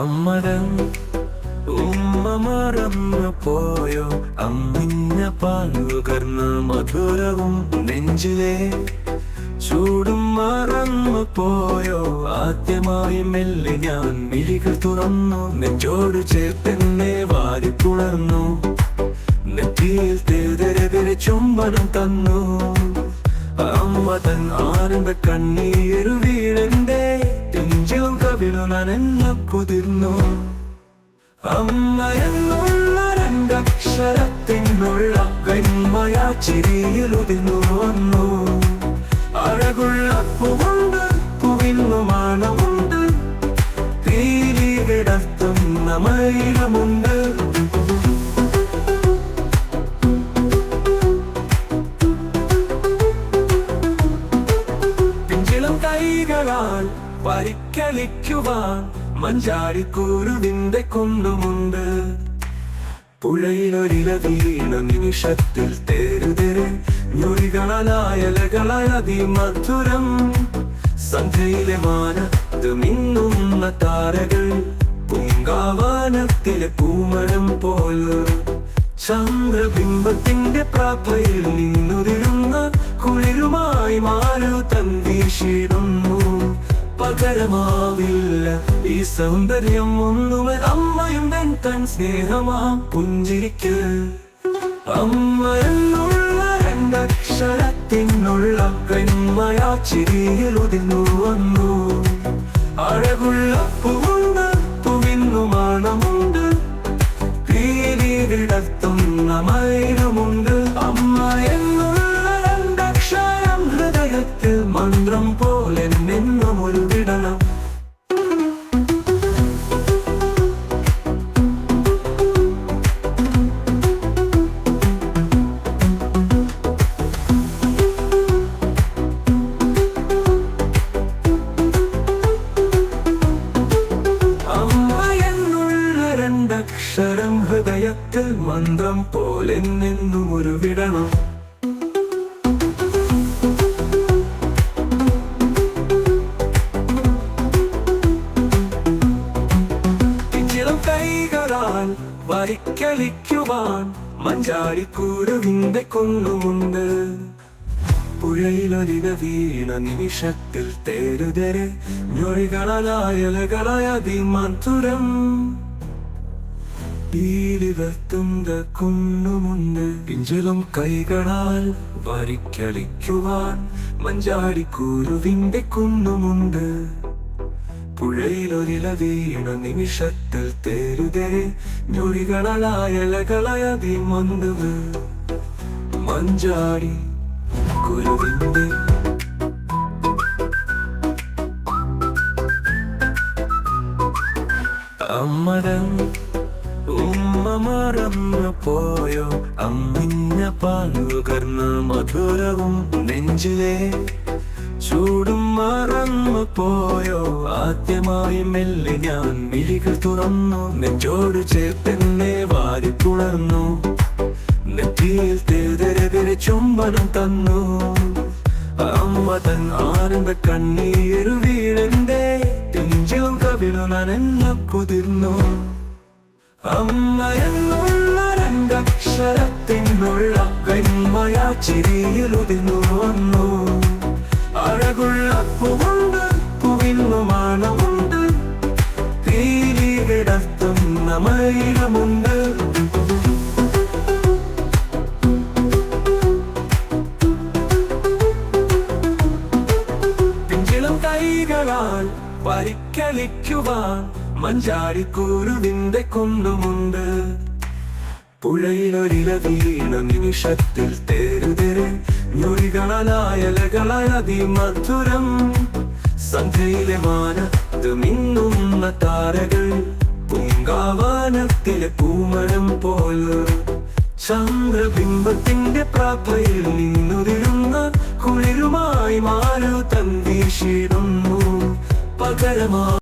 അമ്മരം ഉമ്മ മറന്നു പോയോ? അമ്മിഞ്ഞ പാലുകർന്ന മധുരവും നെഞ്ചിലെ ചൂടും മറന്നു പോയോ? ആദ്യമായി മെല്ലെ ഞാൻ മിഴികൾ തുറന്നു നെഞ്ചോട് ചേർത്തെന്നെ വാരി പുണർന്നു. നെറ്റിയിൽ തേതരെ ചുംബനം തന്നു. അമ്മ തൻ ആനന്ദ കണ്ണീരു കവിളും നനഞ്ഞ അമ്മ എന്നുള്ള രണ്ടക്ഷരത്തിനുള്ള കന്മയാ ചിരിയിൽ ഉതിർന്നു വന്നു. അഴകുള്ള പൂവുണ്ട് പൂവിന്നു മാനമുണ്ട്. തീരി കിടത്തുന്ന മയിലുമുണ്ട്. കൈകളാൽ പരിക്കളിക്കുവാൻ മഞ്ചാടിക്കൂരുവിന്റെ കൊണ്ടുമുണ്ട്. പുഴയിലൊരില വീണ നിമിഷത്തിൽ തേരുതെരെ ഞൊറികളായലകളായ അതിമധുരം. സന്ധ്യയിലെ മാനത്ത് മിന്നുന്ന താരകൾ പൂങ്കാവാനത്തിലെ പൂമണം പോലെ ചന്ദ്രബിംബത്തിന്റെ പ്രാപ്തയിൽ നിന്നുതിരുന്ന കുളിരുമായി മാറു തന്തീഷിടുന്നു പകരമാവില്ല. ഈ സൗന്ദര്യം ഒന്നുമേ അമ്മയും തൻ സ്നേഹമാ പുഞ്ചിരിക്ക്. അമ്മ എന്നുള്ള രണ്ടക്ഷരത്തിനുള്ള പെൺമയാ ചിരിയിൽ ഉതിർന്നു വന്നു. അഴകുള്ള പൂവുണ്ട് ഹൃദയത്തിൽ മന്ത്രം പോലെ നിന്നും ഒരു വിടണം. ഇച്ചിളം കൈകളാൽ വരിക്കളിക്കുവാൻ മഞ്ചാടിക്കൂരുവിന്റെ കൊണ്ടുമുണ്ട് പുഴയിലൊരിക വീണ നിമിഷത്തിൽ തേരുതരെ ഞൊഴികളായലകളായ അതിമധുരം പീലിവർത്തുന്ന കുന്നുമുണ്ട്. പിഞ്ചലും കൈകളാൽ വരിക്കളിക്കുവാൻ മഞ്ചാടിക്കൂരുവിന്റെ കുന്നുമുണ്ട്. പുഴയിലൊരില വീണ നിമിഷത്തിൽ തേരുതേ ഞൊഴികളായലകളയതി മന്ദവ് മഞ്ചാടി കുരുവിന്റെ അമ്മരം പോയോ അമ്മിഞ്ഞ പാലുകർന്ന മധുരവും നെഞ്ചിലെ ചൂടും മറന്നു പോയോ ആദ്യമായി മെല്ലെ ഞാൻ മിഴികൾ തുറന്നു നെഞ്ചോട് ചേർത്തെന്നെ വാരി പുണർന്നു. നെറ്റിയിൽ തേതരെ ചുംബനം തന്നു. അമ്മ തൻ ആനന്ദ കണ്ണീരു വീഴന്റെ നെഞ്ചിലും കവിളും കുതിർന്നു. അമ്മ എന്നുള്ള രണ്ടക്ഷരത്തിനുള്ള പെൺമയാ ചിരിയിൽ ഉതിർന്നു വന്നു. അഴകുള്ള പൂവുണ്ട് പൂവിന്നു മണമുണ്ട് തീരി കിടത്തുന്ന മയിലുമുണ്ട് പിഞ്ചിളം കൈകളാൽ പരിക്കളിക്കുവാൻ മഞ്ചാടിക്കൂരുവിന്റെ കൊണ്ടുമുണ്ട് പുഴയിലൊരില വീണ നിമിഷത്തിൽ തേരുതെരെ. ഞൊഴികളായലകളായ അതിമധുരം. സന്ധ്യയിലെ മാനത്ത് മിന്നുന്ന താരകൾ. പൂങ്കാവാനത്തിലെ പൂമരം പോലെ ചന്ദ്രബിംബത്തിന്റെ പ്രാപ്തയിൽ നിന്നുതിരുന്ന കുളിരുമായി മാറു തന്തീഷിടുന്നു പകരമാ